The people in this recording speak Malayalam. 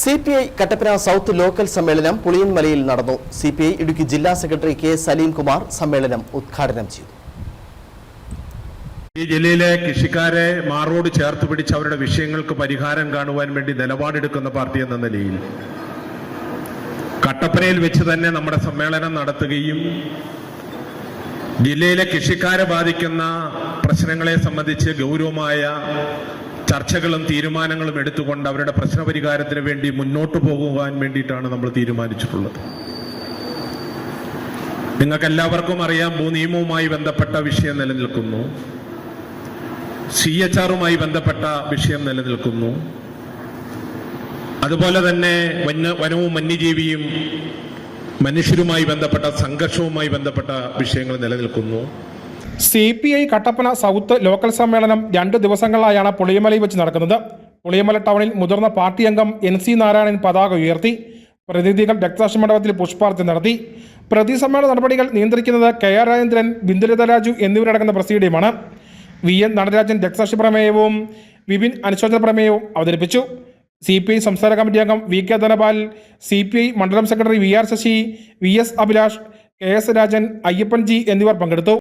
C P I Kattappana south local സമ്മേളനം പുളിയൻമലയിൽ നടന്നു. സി പി ഐ ഇടുക്കി ജില്ലാ സെക്രട്ടറി കെ സലീം കുമാർ സമ്മേളനം ഉദ്ഘാടനം ചെയ്തു. ഈ ജില്ലയിലെ കൃഷിക്കാരെ മാറോട് ചേർത്ത് പിടിച്ച് അവരുടെ വിഷയങ്ങൾക്ക് പരിഹാരം കാണുവാൻ വേണ്ടി നിലപാടെടുക്കുന്ന പാർട്ടി എന്ന നിലയിൽ. കട്ടപ്പനയിൽ വെച്ച് തന്നെ നമ്മുടെ സമ്മേളനം നടത്തുകയും ജില്ലയിലെ കൃഷിക്കാരെ ബാധിക്കുന്ന പ്രശ്നങ്ങളെ സംബന്ധിച്ച് ഗൗരവമായ ചർച്ചകളും തീരുമാനങ്ങളും എടുത്തുകൊണ്ട് അവരുടെ പ്രശ്നപരിഹാരത്തിന് വേണ്ടി മുന്നോട്ട് പോകുവാൻ വേണ്ടിയിട്ടാണ് നമ്മൾ തീരുമാനിച്ചിട്ടുള്ളത്. നിങ്ങൾക്ക് എല്ലാവർക്കും അറിയാം ഭൂനിയമവുമായി ബന്ധപ്പെട്ട വിഷയം നിലനിൽക്കുന്നു. സി എച്ച് ആറുമായി ബന്ധപ്പെട്ട വിഷയം നിലനിൽക്കുന്നു. അതുപോലെ തന്നെ വന്യ വനവും വന്യജീവിയും മനുഷ്യരുമായി ബന്ധപ്പെട്ട സംഘർഷവുമായി ബന്ധപ്പെട്ട വിഷയങ്ങൾ നിലനിൽക്കുന്നു. C P I Kattappana south local സമ്മേളനം രണ്ട് ദിവസങ്ങളിലായാണ് പുളിയമലയിൽ വെച്ച് നടക്കുന്നത്. പുളിയമല ടൗണിൽ മുതിർന്ന പാർട്ടി അംഗം എൻ സി നാരായണൻ പതാക ഉയർത്തി പ്രതിനിധികൾ രക്തസാക്ഷി മണ്ഡപത്തിൽ പുഷ്പാർച്ച നടത്തി. പ്രതി സമ്മേളന നടപടികൾ നിയന്ത്രിക്കുന്നത് കെ ആർ രാജേന്ദ്രൻ ബിന്ദുലത രാജു എന്നിവരടങ്ങുന്ന പ്രസിഡിയമാണ്. വി എൻ നടരാജൻ രക്തസാക്ഷി പ്രമേയവും വിപിൻ അനുശോചന പ്രമേയവും അവതരിപ്പിച്ചു. സി പി ഐ സംസ്ഥാന കമ്മിറ്റി അംഗം V K Dhanapal C P I മണ്ഡലം secretary V R Sasi V S Abhilash K S Rajan Ayyappan ji എന്നിവർ പങ്കെടുത്തു.